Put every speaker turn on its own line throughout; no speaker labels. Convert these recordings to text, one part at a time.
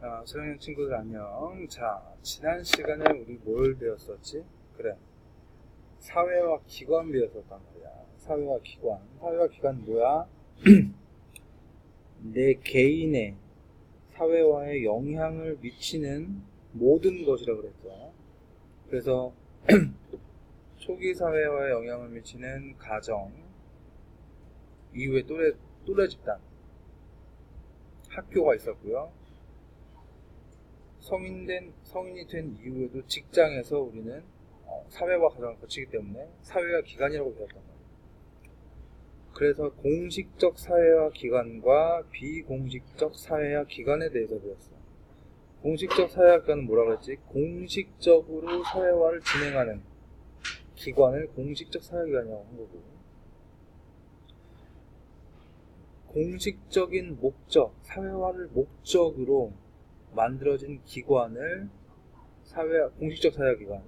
어, 소형님 친구들 안녕. 자, 지난 시간에 우리 뭘 배웠었지? 그래. 사회와 기관 배웠었단 말이야. 사회와 기관. 사회와 기관 뭐야? 내 개인의 사회화에 영향을 미치는 모든 것이라고 그랬죠. 그래서 초기 사회화에 영향을 미치는 가정, 이후에 또래, 또래 집단, 학교가 있었고요. 성인 된 성인이 된 이후에도 직장에서 우리는 어, 사회와 가정을 거치기 때문에 사회와 기관이라고 배웠단 말이에요. 그래서 공식적 사회와 기관과 비공식적 사회와 기관에 대해서 배웠어. 공식적 사회와 기관은 뭐라 그랬지? 공식적으로 사회화를 진행하는 기관을 공식적 사회기관이라고 한 거고 공식적인 목적, 사회화를 목적으로 만들어진 기관을 사회 공식적 사회기관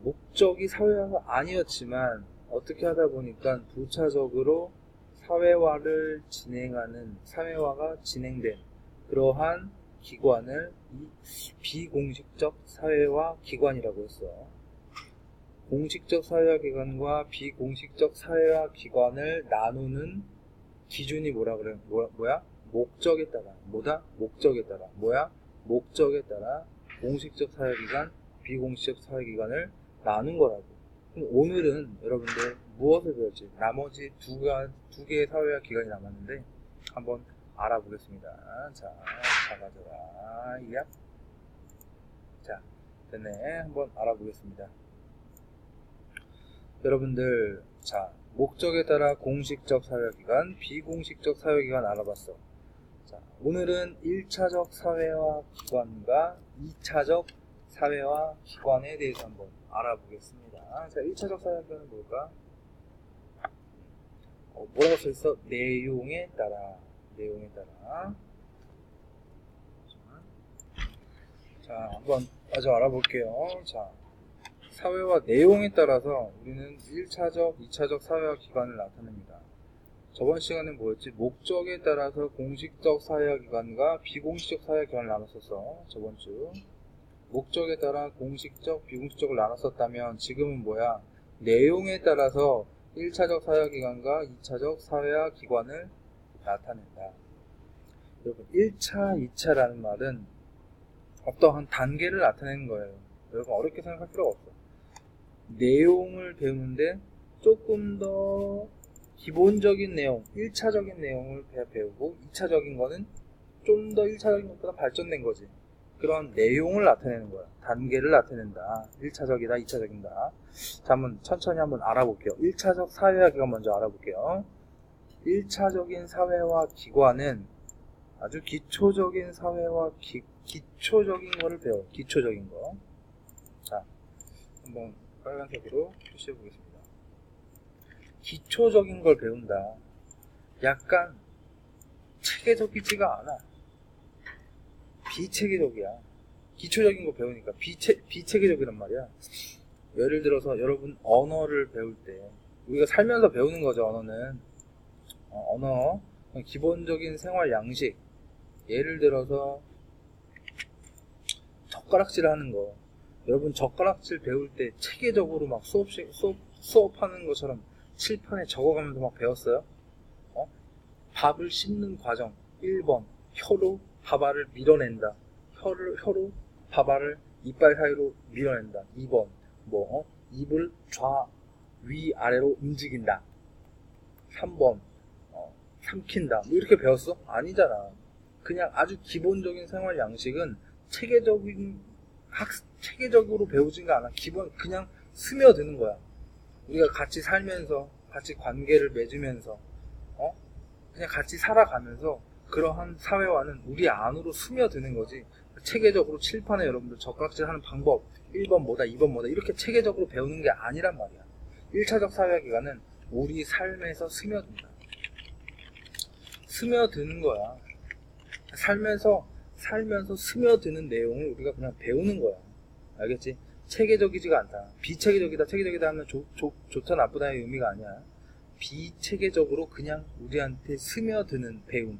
목적이 사회화가 아니었지만 어떻게 하다 보니까 부차적으로 사회화를 진행하는 사회화가 진행된 그러한 기관을 이 비공식적 사회화 기관이라고 했어. 공식적 사회화 기관과 비공식적 사회화 기관을 나누는 기준이 뭐라 그래? 뭐, 뭐야? 목적에 따라 뭐다? 목적에 따라 뭐야? 목적에 따라 공식적 사회기관, 비공식적 사회기관을 나눈 거라고. 그럼 오늘은 여러분들 무엇을 배웠지? 나머지 두, 가, 두 개의 사회화 기관이 남았는데 한번 알아보겠습니다. 자, 잡아줘라. 이야. 자, 됐네. 한번 알아보겠습니다. 여러분들, 자, 목적에 따라 공식적 사회기관, 비공식적 사회기관 알아봤어. 자, 오늘은 1차적 사회화 기관과 2차적 사회화 기관에 대해서 한번 알아보겠습니다. 자, 1차적 사회화 기관은 뭘까? 어, 뭐라고 써있어? 내용에 따라. 내용에 따라. 자, 한번 마저 알아볼게요. 자, 사회화 내용에 따라서 우리는 1차적, 2차적 사회화 기관을 나타냅니다. 저번 시간에 뭐였지? 목적에 따라서 공식적 사회화 기관과 비공식적 사회화 기관을 나눴었어. 저번 주. 목적에 따라 공식적, 비공식적을 나눴었다면 지금은 뭐야? 내용에 따라서 1차적 사회화 기관과 2차적 사회화 기관을 나타낸다. 여러분, 1차, 2차라는 말은 어떠한 단계를 나타내는 거예요. 여러분, 어렵게 생각할 필요가 없어. 내용을 배우는데 조금 더 기본적인 내용, 1차적인 내용을 배우고 2차적인 거는 좀 더 1차적인 것보다 발전된 거지. 그런 내용을 나타내는 거야. 단계를 나타낸다. 1차적이다, 2차적이다. 자, 한번 천천히 한번 알아볼게요. 1차적 사회화 기관 먼저 알아볼게요. 1차적인 사회화 기관은 아주 기초적인 사회화 기, 기초적인 거를 배워. 기초적인 거. 자, 한번 빨간색으로 표시해 보겠습니다. 기초적인 걸 배운다. 약간 체계적이지가 않아. 비체계적이야. 기초적인 거 배우니까 비체, 비체계적이란 말이야. 예를 들어서 여러분 언어를 배울 때 우리가 살면서 배우는 거죠 언어는 어, 언어 기본적인 생활 양식 예를 들어서 젓가락질 하는 거 여러분 젓가락질 배울 때 체계적으로 막 수업식 수업 수업하는 것처럼 칠판에 적어가면서 막 배웠어요. 어? 밥을 씹는 과정 1번 혀로 밥알을 밀어낸다. 혀를 혀로 밥알을 이빨 사이로 밀어낸다. 2번 뭐 어? 입을 좌 위 아래로 움직인다. 3번 어, 삼킨다. 뭐 이렇게 배웠어? 아니잖아. 그냥 아주 기본적인 생활 양식은 체계적인 학 체계적으로 배우지가 않아. 기본 그냥 스며드는 거야. 우리가 같이 살면서 같이 관계를 맺으면서 어 그냥 같이 살아가면서 그러한 사회화는 우리 안으로 스며드는 거지. 체계적으로 칠판에 여러분들 젓가락질 하는 방법 1번 뭐다 2번 뭐다 이렇게 체계적으로 배우는 게 아니란 말이야. 1차적 사회화 기관은 우리 삶에서 스며든다. 스며드는 거야. 살면서 살면서 스며드는 내용을 우리가 그냥 배우는 거야. 알겠지? 체계적이지가 않다. 비체계적이다, 체계적이다 하면 좋, 좋, 좋다, 나쁘다의 의미가 아니야. 비체계적으로 그냥 우리한테 스며드는 배움.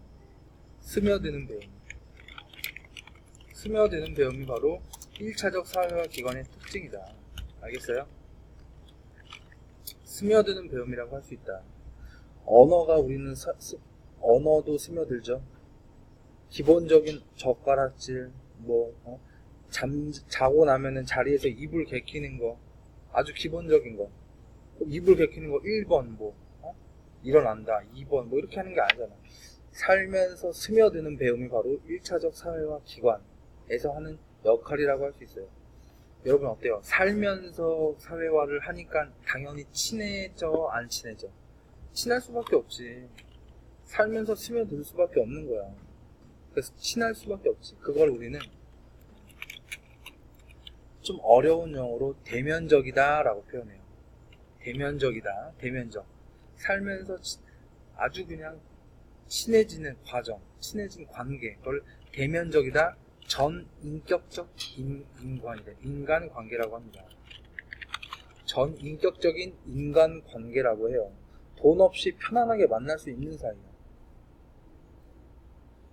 스며드는 배움. 스며드는 배움이 바로 1차적 사회화 기관의 특징이다. 알겠어요? 스며드는 배움이라고 할 수 있다. 언어가 우리는 사- 스- 언어도 스며들죠. 기본적인 젓가락질, 뭐, 어? 잠, 자고 나면은 자리에서 이불 개키는 거, 아주 기본적인 거. 이불 개키는 거 1번, 뭐, 어? 일어난다, 2번, 뭐, 이렇게 하는 게 아니잖아. 살면서 스며드는 배움이 바로 1차적 사회화 기관에서 하는 역할이라고 할 수 있어요. 여러분 어때요? 살면서 사회화를 하니까 당연히 친해져, 안 친해져? 친할 수밖에 없지. 살면서 스며들 수밖에 없는 거야. 그래서 친할 수밖에 없지. 그걸 우리는 좀 어려운 영어로 대면적이다 라고 표현해요. 대면적이다. 대면적. 살면서 치- 아주 그냥 친해지는 과정, 친해진 관계, 그걸 대면적이다. 전 인격적 인, 인관이다. 인간 관계라고 합니다. 전 인격적인 인간 관계라고 해요. 돈 없이 편안하게 만날 수 있는 사이야.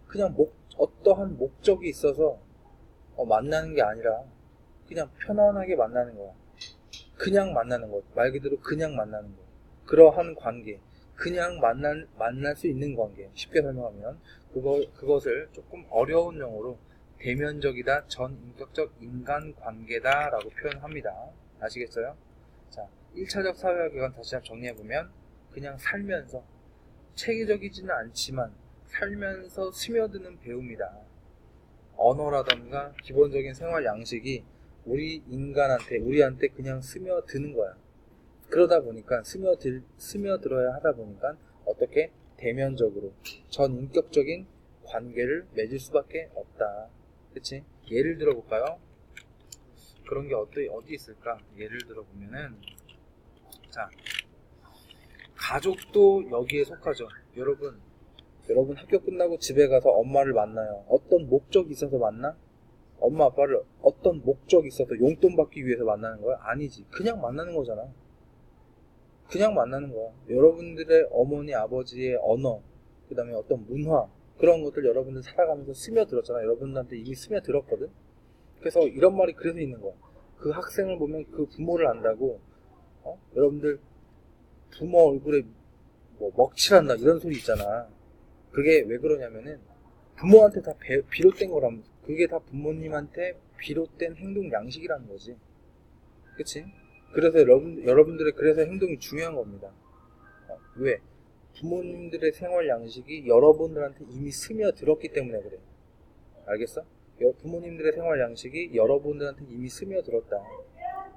그냥 목, 어떠한 목적이 있어서 어, 만나는 게 아니라 그냥 편안하게 만나는 거야. 그냥 만나는 것. 말 그대로 그냥 만나는 거. 그러한 관계. 그냥 만날, 만날 수 있는 관계. 쉽게 설명하면 그거, 그것을 조금 어려운 영어로 대면적이다, 전 인격적 인간 관계다 라고 표현합니다. 아시겠어요? 자, 1차적 사회화 기관 다시 한번 정리해보면 그냥 살면서 체계적이지는 않지만 살면서 스며드는 배움이다. 언어라던가 기본적인 생활 양식이 우리 인간한테, 우리한테 그냥 스며드는 거야. 그러다 보니까 스며들, 스며들어야 하다 보니까 어떻게 대면적으로 전 인격적인 관계를 맺을 수밖에 없다. 그치? 예를 들어 볼까요? 그런 게 어디, 어디 있을까? 예를 들어 보면은, 자, 가족도 여기에 속하죠. 여러분, 여러분 학교 끝나고 집에 가서 엄마를 만나요. 어떤 목적이 있어서 만나? 엄마 아빠를 어떤 목적이 있어서 용돈 받기 위해서 만나는 거야? 아니지. 그냥 만나는 거잖아. 그냥 만나는 거야. 여러분들의 어머니, 아버지의 언어, 그 다음에 어떤 문화, 그런 것들 여러분들 살아가면서 스며들었잖아. 여러분들한테 이미 스며들었거든? 그래서 이런 말이 그래서 있는 거야. 그 학생을 보면 그 부모를 안다고, 어? 여러분들 부모 얼굴에 뭐 먹칠한다 이런 소리 있잖아. 그게 왜 그러냐면은 부모한테 다 배- 비롯된 거라면 그게 다 부모님한테 비롯된 행동 양식이라는 거지. 그치? 그래서 여러분, 여러분들의 그래서 행동이 중요한 겁니다. 어, 왜? 부모님들의 생활 양식이 여러분들한테 이미 스며들었기 때문에 그래. 알겠어? 여- 부모님들의 생활 양식이 여러분들한테 이미 스며들었다.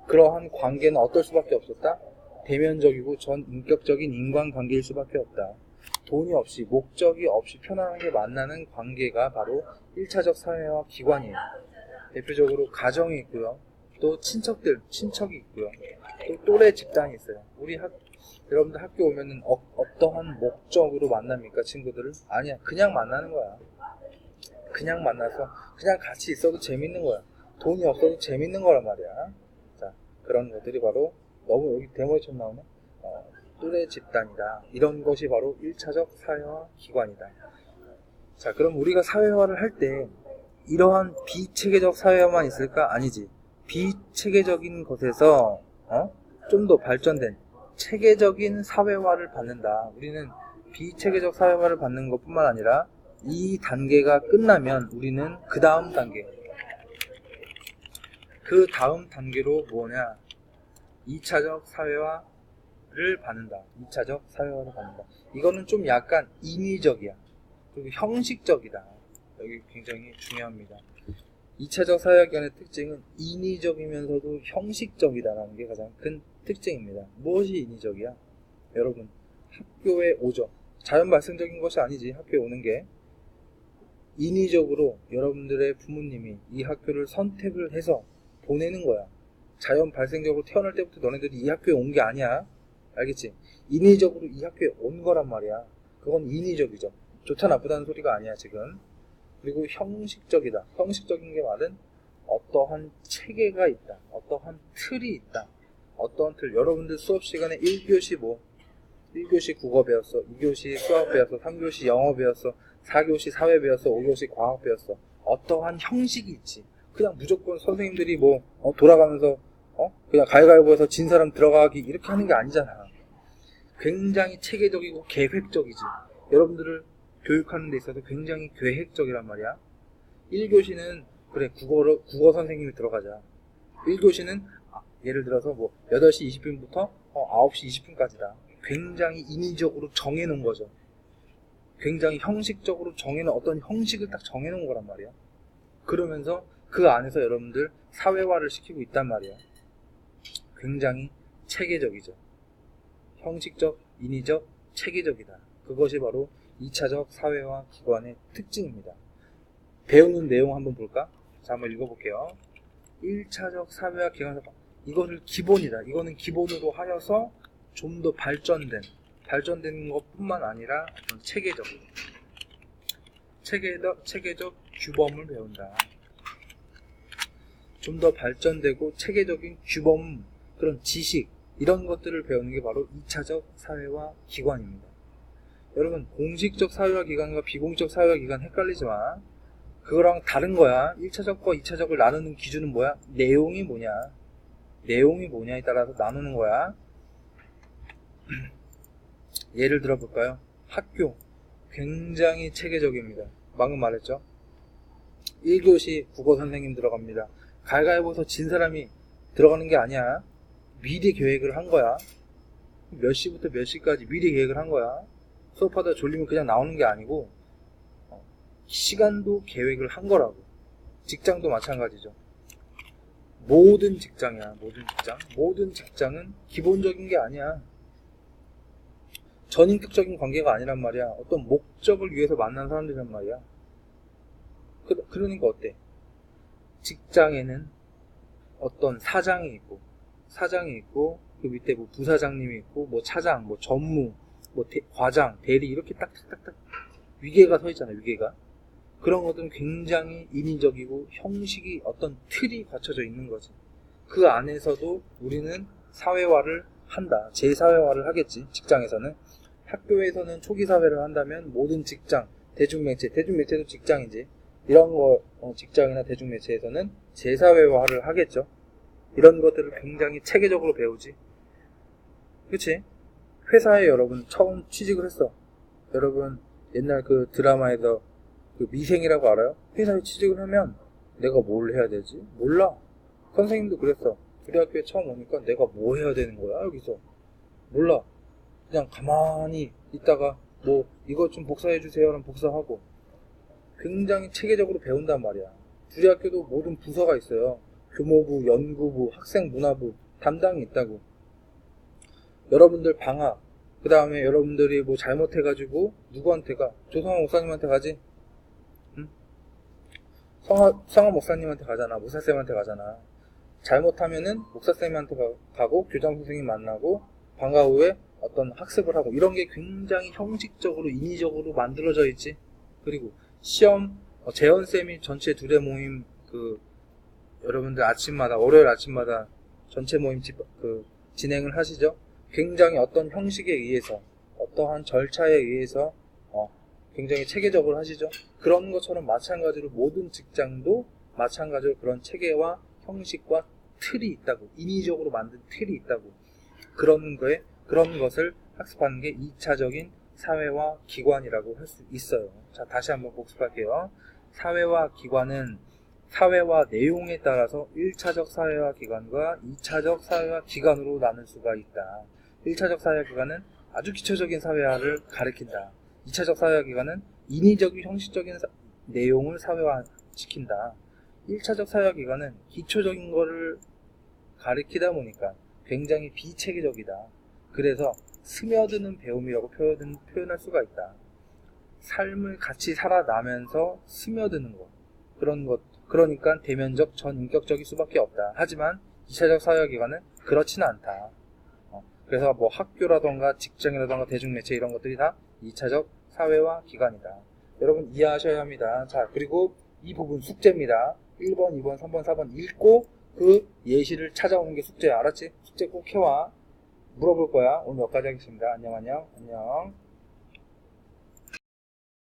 그러한 관계는 어떨 수밖에 없었다? 대면적이고 전 인격적인 인간관계일 수밖에 없다. 돈이 없이 목적이 없이 편안하게 만나는 관계가 바로 1차적 사회화 기관이에요. 대표적으로 가정이 있고요. 또 친척들, 친척이 있고요. 또 또래 집단이 있어요. 우리 학, 여러분들 학교 오면은 어, 어떠한 목적으로 만납니까, 친구들을? 아니야. 그냥 만나는 거야. 그냥 만나서 그냥 같이 있어도 재밌는 거야. 돈이 없어도 재밌는 거란 말이야. 자, 그런 것들이 바로 너무 여기 데모처럼 나오네. 어, 또래 집단이다. 이런 것이 바로 1차적 사회화 기관이다. 자, 그럼 우리가 사회화를 할 때 이러한 비체계적 사회화만 있을까? 아니지. 비체계적인 것에서 어? 좀 더 발전된 체계적인 사회화를 받는다. 우리는 비체계적 사회화를 받는 것뿐만 아니라 이 단계가 끝나면 우리는 그 다음 단계 그 다음 단계로 뭐냐 2차적 사회화 를 받는다 2차적 사회화를 받는다 이거는 좀 약간 인위적이야 그리고 형식적이다 여기 굉장히 중요합니다 2차적 사회학견의 특징은 인위적이면서도 형식적이다라는 게 가장 큰 특징입니다. 무엇이 인위적이야? 여러분, 학교에 오죠. 자연 발생적인 것이 아니지, 학교에 오는 게. 인위적으로 여러분들의 부모님이 이 학교를 선택을 해서 보내는 거야. 자연 발생적으로 태어날 때부터 너네들이 이 학교에 온 게 아니야. 알겠지? 인위적으로 이 학교에 온 거란 말이야. 그건 인위적이죠. 좋다 나쁘다는 소리가 아니야, 지금. 그리고 형식적이다. 형식적인 게 말은 어떠한 체계가 있다. 어떠한 틀이 있다. 어떠한 틀. 여러분들 수업 시간에 1교시 뭐 1교시 국어 배웠어. 2교시 수학 배웠어. 3교시 영어 배웠어. 4교시 사회 배웠어. 5교시 과학 배웠어. 어떠한 형식이 있지. 그냥 무조건 선생님들이 뭐 어, 돌아가면서 어? 그냥 가위가위보에서 진 사람 들어가기 이렇게 하는 게 아니잖아. 굉장히 체계적이고 계획적이지. 여러분들을 교육하는 데 있어서 굉장히 계획적이란 말이야. 1교시는 그래 국어로 국어 선생님이 들어가자. 1교시는 예를 들어서 뭐 8시 20분부터 어, 9시 20분까지다. 굉장히 인위적으로 정해 놓은 거죠. 굉장히 형식적으로 정해 놓은 어떤 형식을 딱 정해 놓은 거란 말이야. 그러면서 그 안에서 여러분들 사회화를 시키고 있단 말이야. 굉장히 체계적이죠. 형식적, 인위적, 체계적이다. 그것이 바로 2차적 사회화 기관의 특징입니다. 배우는 내용 한번 볼까? 자, 한번 읽어볼게요. 1차적 사회화 기관에서 이거를 기본이다. 이거는 기본으로 하여서 좀 더 발전된, 발전된 것뿐만 아니라 체계적, 체계적, 체계적 규범을 배운다. 좀 더 발전되고 체계적인 규범, 그런 지식, 이런 것들을 배우는 게 바로 2차적 사회화 기관입니다. 여러분, 공식적 사회화 기관과 비공식 사회화 기관 헷갈리지만, 그거랑 다른 거야. 1차적과 2차적을 나누는 기준은 뭐야? 내용이 뭐냐? 내용이 뭐냐에 따라서 나누는 거야. 예를 들어 볼까요? 학교. 굉장히 체계적입니다. 방금 말했죠? 1교시 국어 선생님 들어갑니다. 갈가위보에서 진 사람이 들어가는 게 아니야. 미리 계획을 한 거야. 몇 시부터 몇 시까지 미리 계획을 한 거야. 수업하다 졸리면 그냥 나오는 게 아니고, 어, 시간도 계획을 한 거라고. 직장도 마찬가지죠. 모든 직장이야, 모든 직장. 모든 직장은 기본적인 게 아니야. 전인격적인 관계가 아니란 말이야. 어떤 목적을 위해서 만난 사람들이란 말이야. 그, 그러니까 어때? 직장에는 어떤 사장이 있고, 사장이 있고, 그 밑에 뭐 부사장님이 있고, 뭐 차장, 뭐 전무, 뭐 대, 과장, 대리 이렇게 딱딱딱딱 위계가 서 있잖아요. 위계가. 그런 것들은 굉장히 인위적이고 형식이 어떤 틀이 갖춰져 있는 거지. 그 안에서도 우리는 사회화를 한다. 재사회화를 하겠지. 직장에서는. 학교에서는 초기 사회를 한다면 모든 직장, 대중매체, 대중매체도 직장이지. 이런 거 어, 직장이나 대중매체에서는 재사회화를 하겠죠. 이런 것들을 굉장히 체계적으로 배우지. 그치? 회사에 여러분 처음 취직을 했어. 여러분 옛날 그 드라마에서 그 미생이라고 알아요? 회사에 취직을 하면 내가 뭘 해야 되지? 몰라. 선생님도 그랬어. 우리 학교에 처음 오니까 내가 뭐 해야 되는 거야 여기서 몰라. 그냥 가만히 있다가 뭐 이것 좀 복사해 주세요는 복사하고 굉장히 체계적으로 배운단 말이야. 우리 학교도 모든 부서가 있어요. 교모부, 연구부, 학생문화부 담당이 있다고. 여러분들 방학, 그 다음에 여러분들이 뭐 잘못해가지고 누구한테 가? 조성환 목사님한테 가지? 응? 성화, 성화 목사님한테 가잖아. 목사쌤한테 가잖아. 잘못하면은 목사쌤한테 가, 고 교장 선생님 만나고 방과 후에 어떤 학습을 하고 이런 게 굉장히 형식적으로 인위적으로 만들어져 있지. 그리고 시험 어, 재현 쌤이 전체 두대 모임 그 여러분들 아침마다 월요일 아침마다 전체 모임 집, 그 진행을 하시죠. 굉장히 어떤 형식에 의해서 어떠한 절차에 의해서 어, 굉장히 체계적으로 하시죠. 그런 것처럼 마찬가지로 모든 직장도 마찬가지로 그런 체계와 형식과 틀이 있다고 인위적으로 만든 틀이 있다고 그런 거에 그런 것을 학습하는 게 2차적인 사회화 기관이라고 할 수 있어요. 자 다시 한번 복습할게요. 사회화 기관은 사회화 내용에 따라서 1차적 사회화 기관과 2차적 사회화 기관으로 나눌 수가 있다. 1차적 사회화 기관은 아주 기초적인 사회화를 가리킨다. 2차적 사회화 기관은 인위적인 형식적인 사, 내용을 사회화시킨다. 1차적 사회화 기관은 기초적인 것을 가리키다 보니까 굉장히 비체계적이다. 그래서 스며드는 배움이라고 표현, 표현할 수가 있다. 삶을 같이 살아나면서 스며드는 것. 그런 것. 그러니까 대면적 전인격적일 수밖에 없다. 하지만 2차적 사회기관은 그렇지는 않다. 어, 그래서 뭐 학교라던가 직장이라던가 대중매체 이런 것들이 다 2차적 사회화 기관이다. 여러분 이해하셔야 합니다. 자, 그리고 이 부분 숙제입니다. 1번, 2번, 3번, 4번 읽고 그 예시를 찾아오는 게 숙제야. 알았지? 숙제 꼭 해와. 물어볼 거야. 오늘 여기까지 하겠습니다. 안녕, 안녕, 안녕.